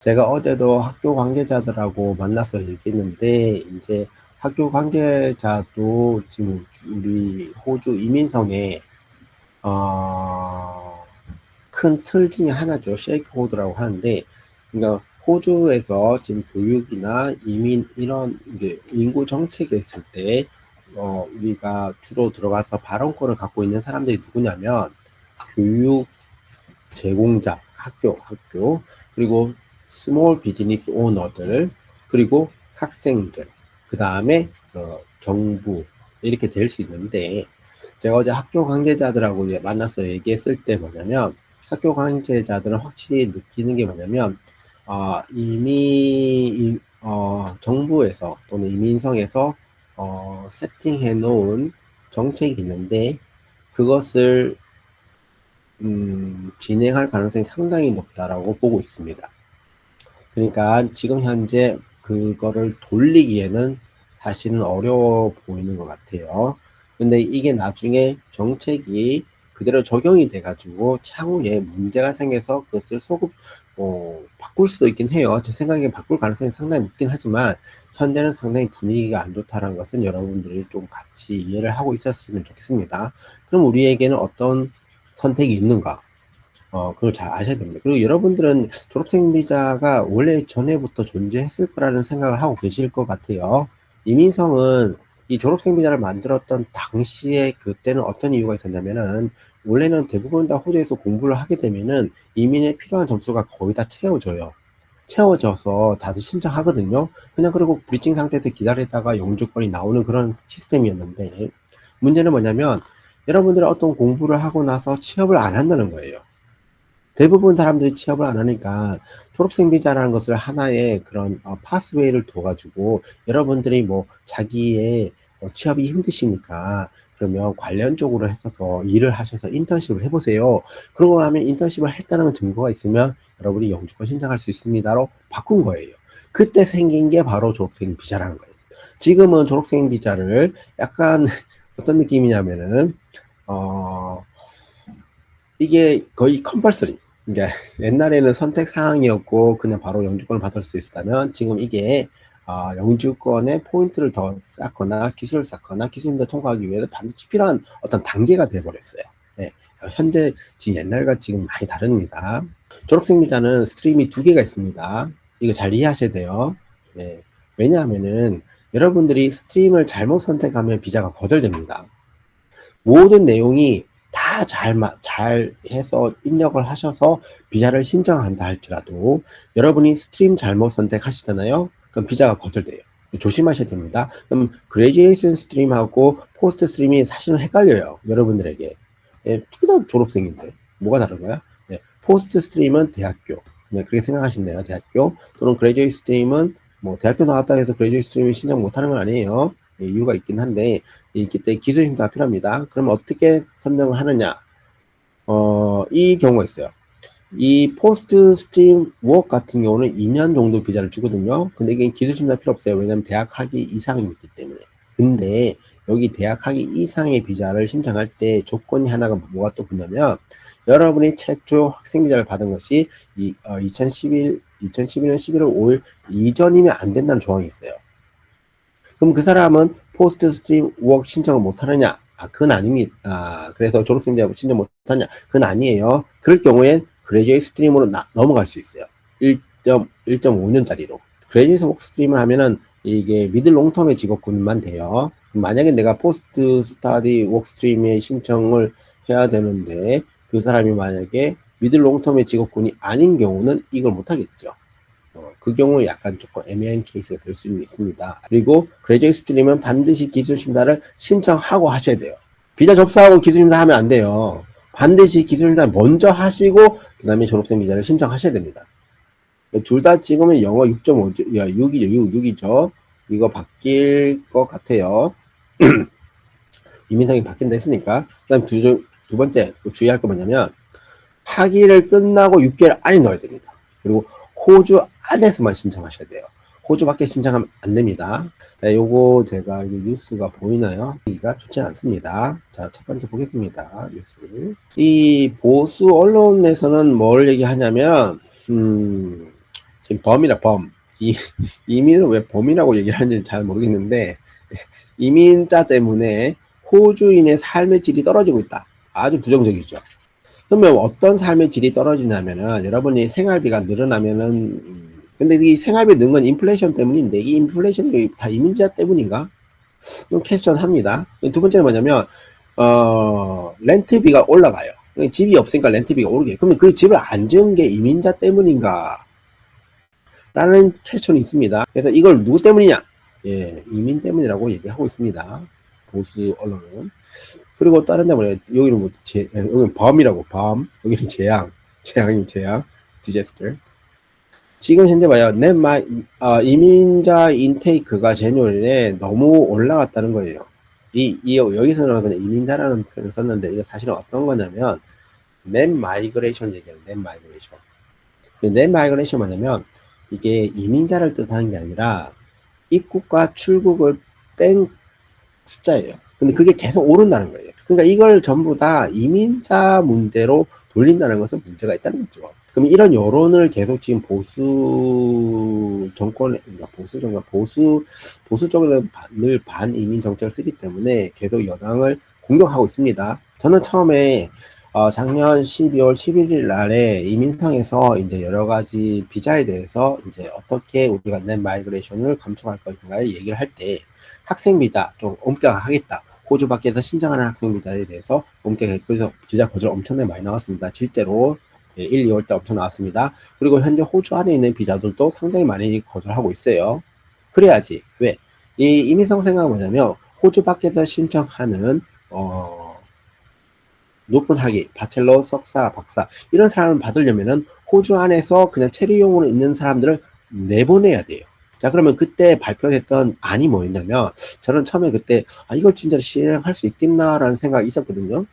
제가 어제도 학교 관계자들하고 만나서 얘기했는데 이제 학교 관계자도 지금 우리 호주 이민성의 어, 큰 틀 중에 하나죠. 쉐이크호드라고 하는데 그러니까 호주에서 지금 교육이나 이민 이런 인구 정책에 있을 때 어, 우리가 주로 들어가서 발언권을 갖고 있는 사람들이 누구냐면 교육 제공자, 학교, 학교, 그리고 스몰 비즈니스 오너들, 그리고 학생들, 그 다음에 어, 정부 이렇게 될 수 있는데 제가 어제 학교 관계자들하고 이제 만나서 얘기했을 때 뭐냐면 학교 관계자들은 확실히 느끼는 게 뭐냐면 어, 이미 어, 정부에서 또는 이민성에서 어, 세팅해 놓은 정책이 있는데 그것을 음, 진행할 가능성이 상당히 높다라고 보고 있습니다. 그러니까 지금 현재 그거를 돌리기에는 사실은 어려워 보이는 것 같아요. 근데 이게 나중에 정책이 그대로 적용이 돼가지고 향후에 문제가 생겨서 그것을 소급 어, 바꿀 수도 있긴 해요. 제 생각에 바꿀 가능성이 상당히 높긴 하지만 현재는 상당히 분위기가 안 좋다는 것은 여러분들이 좀 같이 이해를 하고 있었으면 좋겠습니다. 그럼 우리에게는 어떤 선택이 있는가? 어, 그걸 잘 아셔야 됩니다. 그리고 여러분들은 졸업생 비자가 원래 전에부터 존재했을 거라는 생각을 하고 계실 것 같아요. 이민성은 이 졸업생 비자를 만들었던 당시에 그때는 어떤 이유가 있었냐면은 원래는 대부분 다 호주에서 공부를 하게 되면은 이민에 필요한 점수가 거의 다 채워져요. 채워져서 다들 신청하거든요. 그냥 그리고 브리징 상태 때 기다리다가 영주권이 나오는 그런 시스템이었는데 문제는 뭐냐면 여러분들이 어떤 공부를 하고 나서 취업을 안 한다는 거예요. 대부분 사람들이 취업을 안 하니까 졸업생 비자라는 것을 하나의 그런 어, 파스웨이를 둬가지고 여러분들이 뭐 자기의 어, 취업이 힘드시니까 그러면 관련 쪽으로 했어서 일을 하셔서 인턴십을 해보세요. 그러고 나면 인턴십을 했다는 증거가 있으면 여러분이 영주권 신청할 수 있습니다로 바꾼 거예요. 그때 생긴 게 바로 졸업생 비자라는 거예요. 지금은 졸업생 비자를 약간 어떤 느낌이냐면은 어 이게 거의 컴펄서리. 그러니까 옛날에는 선택 사항이었고 그냥 바로 영주권을 받을 수 있었다면 지금 이게 어, 영주권에 포인트를 더 쌓거나 기술을 쌓거나 기술임대 통과하기 위해서 반드시 필요한 어떤 단계가 돼버렸어요. 네. 현재 지금 옛날과 지금 많이 다릅니다. 졸업생 비자는 스트림이 두 개가 있습니다. 이거 잘 이해하셔야 돼요. 네. 왜냐하면은 여러분들이 스트림을 잘못 선택하면 비자가 거절됩니다. 모든 내용이 다 잘, 잘 해서 입력을 하셔서 비자를 신청한다 할지라도 여러분이 스트림 잘못 선택하시잖아요. 그럼 비자가 거절돼요. 조심하셔야 됩니다. 그럼 그레지에이션 스트림하고 포스트 스트림이 사실은 헷갈려요. 여러분들에게. 예, 둘다 졸업생인데 뭐가 다른 거야? 예, 포스트 스트림은 대학교. 그냥 그렇게 생각하시면 돼요. 대학교. 또는 그레지에이션 스트림은 뭐 대학교 나왔다 해서 그레지에이션 스트림이 신청 못하는 건 아니에요. 예, 이유가 있긴 한데 있기 때문에 기술 심사가 필요합니다. 그럼 어떻게 선정을 하느냐? 어, 이 경우가 있어요. 이 포스트 스트림 워크 같은 경우는 2년 정도 비자를 주거든요. 근데 이게 기술 심사 필요 없어요. 왜냐면 대학 학위 이상이기 때문에. 근데 여기 대학 학위 이상의 비자를 신청할 때 조건이 하나가 뭐가 또 붙냐면 여러분이 최초 학생 비자를 받은 것이 이, 어, 2011, 2011년 11월 5일 이전이면 안 된다는 조항이 있어요. 그럼 그 사람은 포스트 스트림 워크 신청을 못 하느냐? 아, 그건 아닙니다. 아, 그래서 졸업생 비자 신청 못 하냐? 그건 아니에요. 그럴 경우엔 그레이저 스트림으로 나, 넘어갈 수 있어요. 1.5년짜리로. 그레이저 워크 스트림을 하면은 이게 미들 롱텀의 직업군만 돼요. 만약에 내가 포스트 스타디 워크 스트림에 신청을 해야 되는데 그 사람이 만약에 미들 롱텀의 직업군이 아닌 경우는 이걸 못 하겠죠. 어, 그 경우 약간 조금 애매한 케이스가 될수 있습니다. 그리고 그레이저 스트림은 반드시 기술 심사를 신청하고 하셔야 돼요. 비자 접수하고 기술 심사하면 안 돼요. 반드시 기술 심사 먼저 하시고 그 다음에 졸업생 비자를 신청하셔야 됩니다. 둘 다 지금은 영어 6.5죠. 6이죠. 6, 6이죠. 이거 바뀔 것 같아요. 이민성이 바뀐다 했으니까. 그 다음 두, 두 번째 주의할 거 뭐냐면 학위를 끝나고 6개월 안에 넣어야 됩니다. 그리고 호주 안에서만 신청하셔야 돼요. 호주 밖에 신청하면 안 됩니다. 자, 요거 제가 뉴스가 보이나요? 여기가 좋지 않습니다. 자, 첫 번째 보겠습니다. 뉴스를. 이 보수 언론에서는 뭘 얘기하냐면, 음, 지금 범이라 범. 이, 이민을 왜 범이라고 얘기하는지 잘 모르겠는데, 이민자 때문에 호주인의 삶의 질이 떨어지고 있다. 아주 부정적이죠. 그러면 어떤 삶의 질이 떨어지냐면은, 여러분이 생활비가 늘어나면은, 음, 근데 이 생활비 는 건 인플레이션 때문인데, 이 인플레이션이 다 이민자 때문인가? 좀 퀘스천 합니다. 두 번째는 뭐냐면, 어, 렌트비가 올라가요. 집이 없으니까 렌트비가 오르게. 그러면 그 집을 안 지은 게 이민자 때문인가? 라는 퀘스천이 있습니다. 그래서 이걸 누구 때문이냐? 예, 이민 때문이라고 얘기하고 있습니다. 보수 언론은. 그리고 다른 데 뭐냐, 여기는 뭐, 제, 여기는 범이라고, 범. 여기는 재앙. 재앙이 재앙. 디제스터. 지금 현재 봐요. 넷 마, 어, 이민자 인테이크가 제뉴얼에 너무 올라갔다는 거예요. 이, 이, 여기서는 그냥 이민자라는 표현을 썼는데, 이게 사실은 어떤 거냐면, 넷 마이그레이션 얘기예요. 넷 마이그레이션. 넷 마이그레이션 뭐냐면, 이게 이민자를 뜻하는 게 아니라, 입국과 출국을 뺀 숫자예요. 근데 그게 계속 오른다는 거예요. 그러니까 이걸 전부 다 이민자 문제로 돌린다는 것은 문제가 있다는 거죠. 그럼 이런 여론을 계속 지금 보수 정권, 그러니까 보수 정권, 보수, 보수 쪽은 늘 반이민 정책을 쓰기 때문에 계속 여당을 공격하고 있습니다. 저는 처음에 어, 작년 12월 11일 날에 이민상에서 이제 여러 가지 비자에 대해서 이제 어떻게 우리가 넷 마이그레이션을 감축할 것인가를 얘기를 할 때 학생 비자 좀 엄격하겠다. 호주 밖에서 신청하는 학생 비자에 대해서 엄격하게 그래서 비자 거절 엄청나게 많이 나왔습니다. 실제로 1, 2월 때 엄청 나왔습니다. 그리고 현재 호주 안에 있는 비자들도 상당히 많이 거절하고 있어요. 그래야지. 왜? 이 이민성 생각은 뭐냐면 호주 밖에서 신청하는 어 높은 학위, 바첼러, 석사, 박사 이런 사람을 받으려면은 호주 안에서 그냥 체류용으로 있는 사람들을 내보내야 돼요. 자 그러면 그때 발표했던 안이 뭐였냐면 저는 처음에 그때 아 이걸 진짜 실행할 수 있겠나라는 생각이 있었거든요.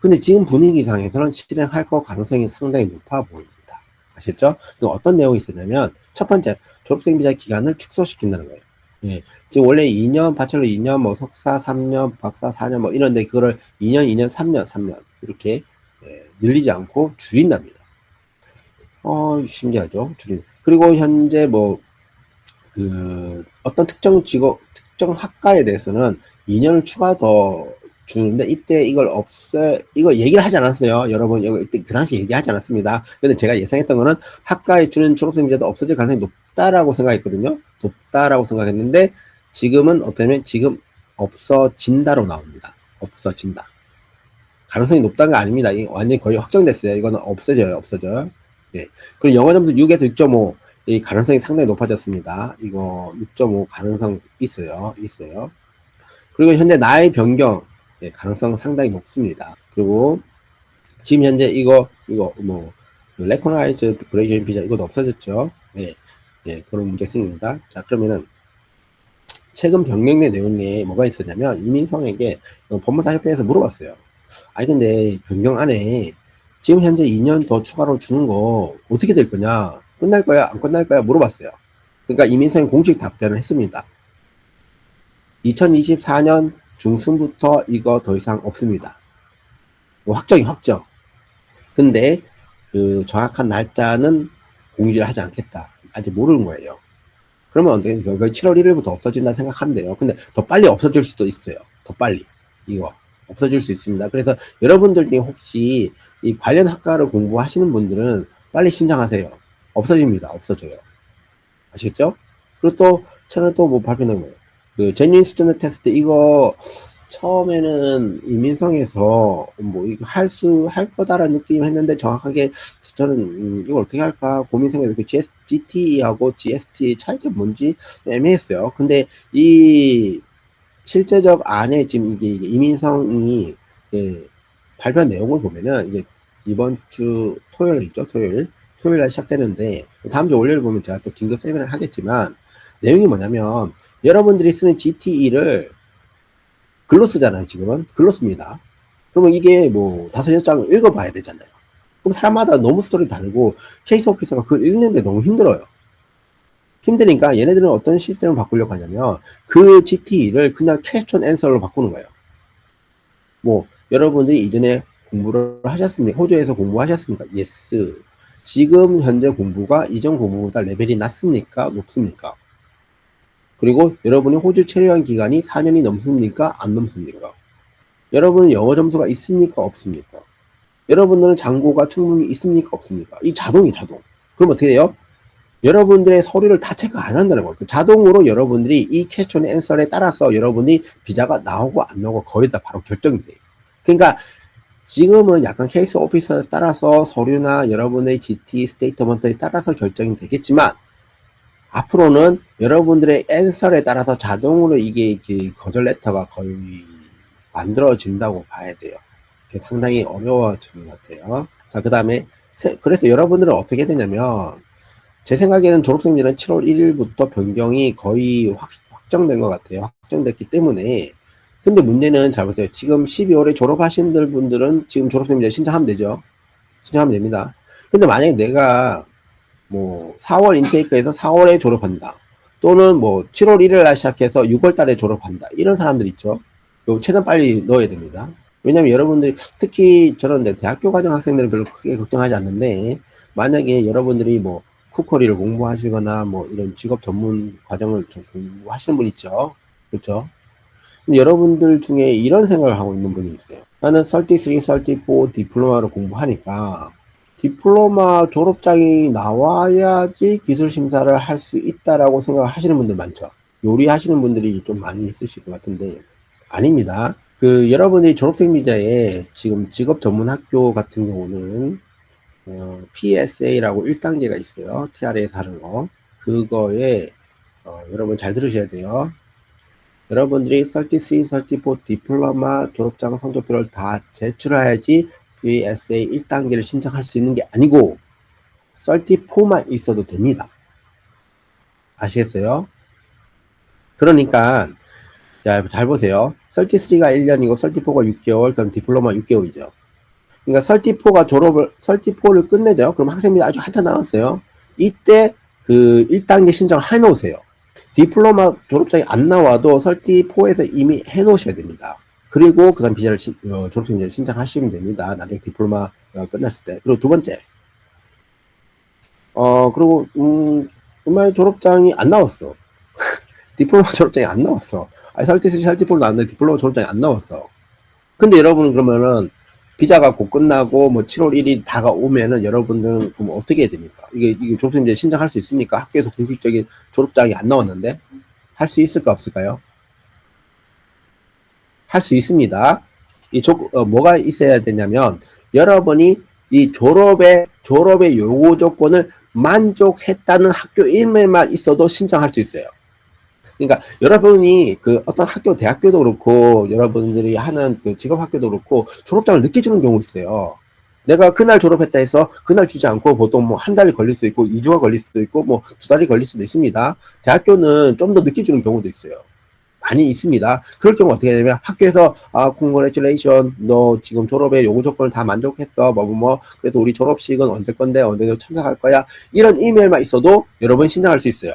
근데 지금 분위기상에서는 실행할 것 가능성이 상당히 높아 보입니다. 아셨죠? 어떤 내용이 있었냐면 첫 번째 졸업생 비자 기간을 축소시킨다는 거예요. 예. 지금 원래 2년, 바첼러 2년, 뭐 석사 3년, 박사 4년 뭐 이런데 그거를 2년, 2년, 3년, 3년 이렇게 예, 늘리지 않고 줄인답니다. 어, 신기하죠? 줄인. 그리고 현재 뭐 그 어떤 특정 직업, 특정 학과에 대해서는 2년을 추가 더 주는데 이때 이걸 없애 이거 얘기를 하지 않았어요. 여러분 이거 이때 그 당시 얘기하지 않았습니다. 근데 제가 예상했던 거는 학과에 주는 졸업생 비자도 없어질 가능성이 높 다라고 생각했거든요. 높다라고 생각했는데 지금은 어떠냐면 지금 없어진다로 나옵니다. 없어진다. 가능성이 높다는 게 아닙니다. 이게 완전히 거의 확정됐어요. 이거는 없어져요. 없어져요. 네. 그리고 영어 점수 6에서 6.5. 이 가능성이 상당히 높아졌습니다. 이거 6.5 가능성 있어요. 있어요. 그리고 현재 나의 변경 예, 가능성 상당히 높습니다. 그리고 지금 현재 이거 이거 뭐 레코나이즈 그레이션 비자 이것도 없어졌죠. 예, 예 그런 문제 생깁니다. 자 그러면은 최근 변경된 내용에 뭐가 있었냐면 이민성에게 법무사협회에서 물어봤어요. 아니 근데 변경 안에 지금 현재 2년 더 추가로 주는 거 어떻게 될 거냐? 끝날 거야? 안 끝날 거야? 물어봤어요. 그러니까 이민성이 공식 답변을 했습니다. 2024년 중순부터 이거 더 이상 없습니다. 뭐 확정이 확정. 근데 그 정확한 날짜는 공지를 하지 않겠다. 아직 모르는 거예요. 그러면 어떻게, 7월 1일부터 없어진다 생각하면 돼요. 근데 더 빨리 없어질 수도 있어요. 더 빨리. 이거. 없어질 수 있습니다. 그래서 여러분들 중에 혹시 이 관련 학과를 공부하시는 분들은 빨리 신청하세요. 없어집니다. 없어져요. 아시겠죠? 그리고 또, 최근에 또 뭐 발표된 거예요. 그 제뉴인 스탠드 테스트 이거 처음에는 이민성에서 뭐 이거 할 수 할 거다라는 느낌 했는데 정확하게 저는 음, 이걸 어떻게 할까 고민 생각해서 그 GS, GT하고 GST 차이점 뭔지 애매했어요. 근데 이 실제적 안에 지금 이게, 이민성이 예, 발표한 내용을 보면은 이게 이번 주 토요일 있죠 토요일 토요일 날 시작되는데 다음 주 월요일 보면 제가 또 긴급 세미나를 하겠지만 내용이 뭐냐면 여러분들이 쓰는 GTE를 글로 쓰잖아요, 지금은. 글로 씁니다. 그러면 이게 뭐 다섯 여섯 장을 읽어봐야 되잖아요. 그럼 사람마다 너무 스토리 다르고 케이스 오피서가 그걸 읽는데 너무 힘들어요. 힘드니까 얘네들은 어떤 시스템을 바꾸려고 하냐면 그 GT를 그냥 퀘스천 앤서로 바꾸는 거예요. 뭐 여러분들이 이전에 공부를 하셨습니까? 호주에서 공부하셨습니까? 예스. 지금 현재 공부가 이전 공부보다 레벨이 낮습니까? 높습니까? 그리고 여러분이 호주 체류한 기간이 4년이 넘습니까? 안 넘습니까? 여러분은 영어 점수가 있습니까? 없습니까? 여러분들은 장고가 충분히 있습니까? 없습니까? 이 자동이 자동. 그럼 어떻게 돼요? 여러분들의 서류를 다 체크 안 한다는 거예요. 그 자동으로 여러분들이 이 퀘스천 앤서에 따라서 여러분이 비자가 나오고 안 나오고 거의 다 바로 결정이 돼요. 그러니까 지금은 약간 케이스 오피서에 따라서 서류나 여러분의 GT 스테이트먼트에 따라서 결정이 되겠지만 앞으로는 여러분들의 앤서에 따라서 자동으로 이게 이렇게 거절 레터가 거의 만들어진다고 봐야 돼요. 그게 상당히 어려워지는 것 같아요. 자, 그 다음에 그래서 여러분들은 어떻게 되냐면 제 생각에는 졸업생들은 7월 1일부터 변경이 거의 확, 확정된 것 같아요. 확정됐기 때문에 근데 문제는 잘 보세요. 지금 12월에 졸업하신 분들은 지금 졸업생들 신청하면 되죠. 신청하면 됩니다. 근데 만약에 내가 뭐 4월 인테이크에서 4월에 졸업한다. 또는 뭐 7월 1일 날 시작해서 6월 달에 졸업한다. 이런 사람들 있죠. 요 최대한 빨리 넣어야 됩니다. 왜냐면 여러분들이 특히 저런 대학교 과정 학생들은 별로 크게 걱정하지 않는데 만약에 여러분들이 뭐 쿠커리를 공부하시거나 뭐 이런 직업 전문 과정을 좀 공부하시는 분 있죠. 그렇죠? 여러분들 중에 이런 생각을 하고 있는 분이 있어요. 나는 33, 34 디플로마를 공부하니까 디플로마 졸업장이 나와야지 기술 심사를 할 수 있다라고 생각을 하시는 분들 많죠. 요리하시는 분들이 좀 많이 있으실 것 같은데 아닙니다. 그 여러분이 졸업생 비자에 지금 직업 전문 학교 같은 경우는 어, PSA라고 1단계가 있어요. TR에서 하는 거. 그거에 어, 여러분 잘 들으셔야 돼요. 여러분들이 33, 34 디플로마 졸업장 성적표를 다 제출해야지 PSA 1단계를 신청할 수 있는 게 아니고 34만 있어도 됩니다. 아시겠어요? 그러니까 자, 잘 보세요. 33가 1년이고 34가 6개월, 그럼 디플로마 6개월이죠. 그러니까 34가 졸업을 34를 끝내죠. 그럼 학생비 아주 한참 남았어요. 이때 그 1단계 신청을 해 놓으세요. 디플로마 졸업장이 안 나와도 34에서 이미 해 놓으셔야 됩니다. 그리고 그 다음 비자를 시, 어, 졸업생 비자를 신청하시면 됩니다. 나중에 디플로마 어, 끝났을 때. 그리고 두 번째. 어, 그리고, 음, 정말 졸업장이 안 나왔어. 디플로마 졸업장이 안 나왔어. 아니, 설티스, 설티폴로 나왔는데 디플로마 졸업장이 안 나왔어. 근데 여러분은 그러면은 비자가 곧 끝나고 뭐 7월 1일 다가오면은 여러분들은 그럼 어떻게 해야 됩니까? 이게, 이게 졸업생 이제 신청할 수 있습니까? 학교에서 공식적인 졸업장이 안 나왔는데 할 수 있을까 없을까요? 할 수 있습니다. 이 조, 어, 뭐가 있어야 되냐면 여러분이 이 졸업의 졸업의 요구 조건을 만족했다는 학교 이메일만 있어도 신청할 수 있어요. 그러니까 여러분이 그 어떤 학교, 대학교도 그렇고 여러분들이 하는 그 직업 학교도 그렇고 졸업장을 늦게 주는 경우 있어요. 내가 그날 졸업했다 해서 그날 주지 않고 보통 뭐 한 달이 걸릴 수도 있고 2주가 걸릴 수도 있고 뭐 두 달이 걸릴 수도 있습니다. 대학교는 좀 더 늦게 주는 경우도 있어요. 많이 있습니다. 그럴 경우 어떻게 되냐면 학교에서 아, congratulation, 너 지금 졸업에 요구 조건을 다 만족했어. 뭐, 뭐, 뭐. 그래서 우리 졸업식은 언제 건데, 언제 참석할 거야. 이런 이메일만 있어도 여러분 신청할 수 있어요.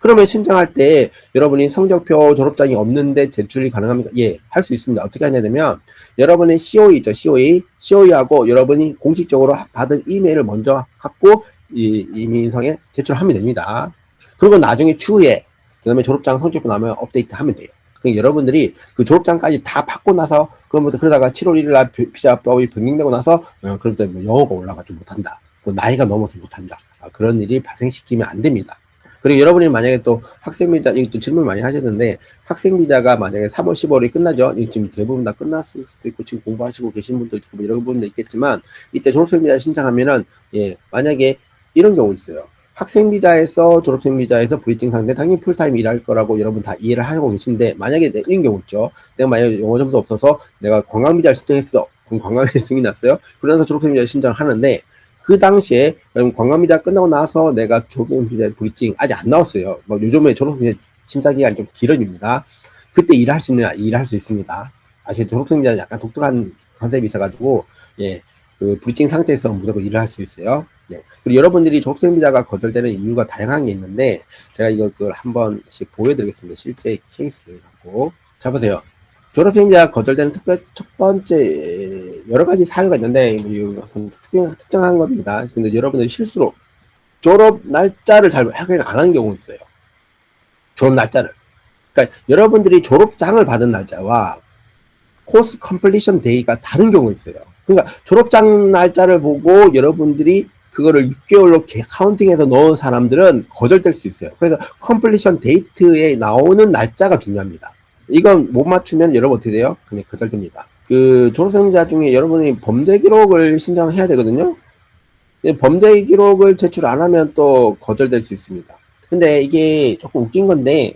그러면 신청할 때 여러분이 성적표 졸업장이 없는데 제출이 가능합니까? 예, 할 수 있습니다. 어떻게 하냐면 여러분의 COE 있죠, COE. COE하고 여러분이 공식적으로 받은 이메일을 먼저 갖고 이 이민성에 제출하면 됩니다. 그리고 나중에 추후에 그 다음에 졸업장 성적표 나오면 업데이트 하면 돼요. 그 여러분들이 그 졸업장까지 다 받고 나서 그러면부터 그러다가 7월 1일 날 비자법이 변경되고 나서 어, 그럴 뭐 영어가 올라가지 못한다. 뭐 나이가 넘어서 못한다. 아, 그런 일이 발생시키면 안 됩니다. 그리고 여러분이 만약에 또 학생비자, 이것도 질문 많이 하셨는데, 학생비자가 만약에 3월, 10월이 끝나죠? 지금 대부분 다 끝났을 수도 있고, 지금 공부하시고 계신 분도 있고, 뭐 이런 분도 있겠지만, 이때 졸업생비자 신청하면은, 예, 만약에 이런 경우 있어요. 학생 비자에서 졸업생 비자에서 브리징 상대 당연히 풀타임 일할 거라고 여러분 다 이해를 하고 계신데 만약에 이런 경우 있죠. 내가 만약에 영어 점수 없어서 내가 관광 비자를 신청했어. 그럼 관광 비자 승이 났어요. 그러면서 졸업생 비자 신청을 하는데 그 당시에 여러분 관광 비자 끝나고 나서 내가 졸업생 비자 브리징 아직 안 나왔어요. 뭐 요즘에 졸업생 비자 심사 기간이 좀 길어집니다. 그때 일할 수 있느냐 일할 수 있습니다. 아시죠? 졸업생 비자는 약간 독특한 컨셉이 있어가지고 예. 그 브리징 상태에서 무조건 일을 할 수 있어요. 네. 그리고 여러분들이 졸업생 비자가 거절되는 이유가 다양한 게 있는데 제가 이걸 한 번씩 보여드리겠습니다. 실제 케이스 갖고 자 보세요. 졸업생 비자 거절되는 특별 첫 번째 여러 가지 사유가 있는데 특정, 특정한 겁니다. 근데 여러분들 실수로 졸업 날짜를 잘 확인을 안한 경우 있어요. 졸업 날짜를. 그러니까 여러분들이 졸업장을 받은 날짜와 코스 컴플리션 데이가 다른 경우 있어요. 그러니까 졸업장 날짜를 보고 여러분들이 그거를 6개월로 카운팅해서 넣은 사람들은 거절될 수 있어요. 그래서 컴플리션 데이트에 나오는 날짜가 중요합니다. 이건 못 맞추면 여러분 어떻게 돼요? 그냥 거절됩니다. 그 졸업생자 중에 여러분이 범죄 기록을 신청해야 되거든요. 범죄 기록을 제출 안 하면 또 거절될 수 있습니다. 근데 이게 조금 웃긴 건데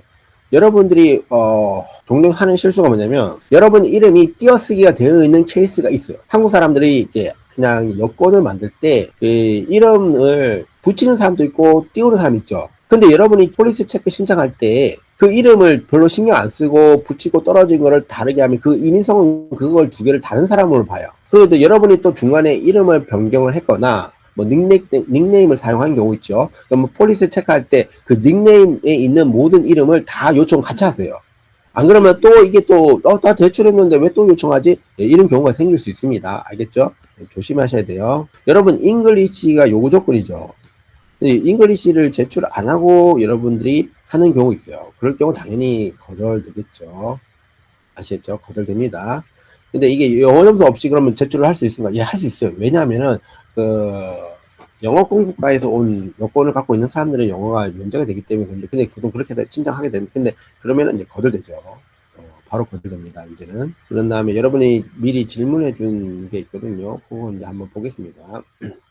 여러분들이 어 종종 하는 실수가 뭐냐면 여러분 이름이 띄어쓰기가 되어 있는 케이스가 있어요. 한국 사람들이 이렇게 그냥 여권을 만들 때 그 이름을 붙이는 사람도 있고 띄우는 사람이 있죠. 근데 여러분이 폴리스 체크 신청할 때 그 이름을 별로 신경 안 쓰고 붙이고 떨어진 거를 다르게 하면 그 이민성은 그걸 두 개를 다른 사람으로 봐요. 그래도 여러분이 또 중간에 이름을 변경을 했거나 뭐 닉네임, 닉네임을 사용한 경우 있죠. 그러면 폴리스 체크할 때 그 닉네임에 있는 모든 이름을 다 요청 같이 하세요. 안 그러면 또 이게 또, 어, 다 제출했는데 왜 또 요청하지? 예, 이런 경우가 생길 수 있습니다. 알겠죠? 예, 조심하셔야 돼요. 여러분, 잉글리시가 요구 조건이죠. 잉글리시를 제출 안 하고 여러분들이 하는 경우 있어요. 그럴 경우 당연히 거절되겠죠. 아시겠죠? 거절됩니다. 근데 이게 영어 점수 없이 그러면 제출을 할 수 있습니까? 예, 할 수 있어요. 왜냐하면은, 그, 영어권 국가에서 온 여권을 갖고 있는 사람들은 영어가 면제가 되기 때문에 근데, 근데 보통 그렇게 신청하게 되는, 근데 그러면은 이제 거절되죠. 어, 바로 거절됩니다. 이제는. 그런 다음에 여러분이 미리 질문해 준 게 있거든요. 그거 이제 한번 보겠습니다.